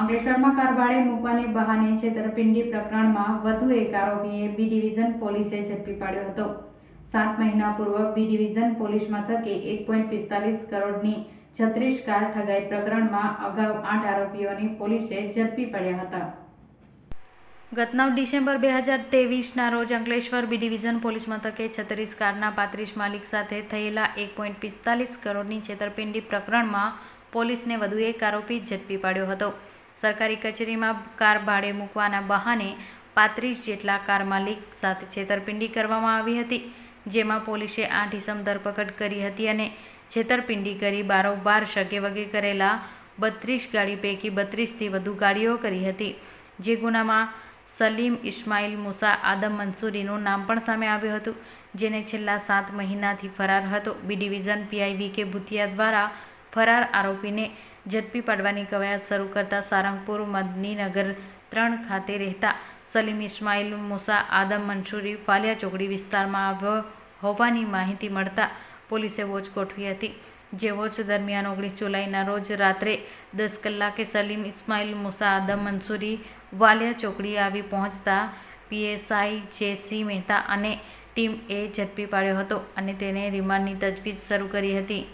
અંકલેશ્વરમાં કારભાડે મૂકવાને બહાને છેતરપિંડી પ્રકરણમાં વધુ એક આરોપીએ બી ડિવિઝન પોલીસે ઝડપી પાડ્યો હતો. સાત મહિના પૂર્વ બી ડિવિઝન પોલીસ મથકે એક પોઈન્ટ પિસ્તાલીસ કરોડની છત્રીસ કાર ઠગાઈ પ્રકરણમાં અગાઉ આઠ આરોપીઓની પોલીસે ઝડપી પડ્યા હતા. ગત નવ ડિસેમ્બર બે હજાર તેવીસના રોજ અંકલેશ્વર બી ડિવિઝન પોલીસ મથકે છત્રીસ કારના પાંત્રીસ માલિક સાથે થયેલા એક પોઈન્ટ પિસ્તાલીસ કરોડની છેતરપિંડી પ્રકરણમાં પોલીસને વધુ એક આરોપી ઝડપી પાડ્યો હતો. સરકારી કચેરીમાં કાર ભાડે મૂકવાના બહાને પાંત્રીસ જેટલા કાર માલિક સાથે છેતરપિંડી કરવામાં આવી હતી, જેમાં પોલીસે આઠ ઇસમ ધરપકડ કરી હતી અને છેતરપિંડી કરી બારોબાર શગે વગે કરેલા બત્રીસ ગાડી પૈકી બત્રીસથી વધુ ગાડીઓ કરી હતી, જે ગુનામાં સલીમ ઇસ્માઇલ મુસા આદમ મંસૂરીનું નામ પણ સામે આવ્યું હતું, જેને છેલ્લા સાત મહિનાથી ફરાર હતો. બી ડિવિઝન પીઆઈ વી કે ભૂતિયા દ્વારા ફરાર આરોપીને ઝડપી પાડવાની કવાયત શરૂ કરતા સારંગપુર મદનીનગર ત્રણ ખાતે રહેતા સલીમ ઇસ્માઇલ મુસા આદમ મંસૂરી ફાલિયા ચોકડી વિસ્તારમાં આવ્યો હોવાની માહિતી મળતા પોલીસે વોચ ગોઠવી હતી. જે વોચ દરમિયાન ઓગણીસ જુલાઈના રોજ રાત્રે દસ કલાકે સલીમ ઇસ્માઇલ મુસા આદમ મંસૂરી વાલિયા ચોકડી આવી પહોંચતા પીએસઆઈ જે સી મહેતા અને ટીમ એ ઝડપી પાડ્યો હતો અને તેને રિમાન્ડની તજવીજ શરૂ કરી હતી.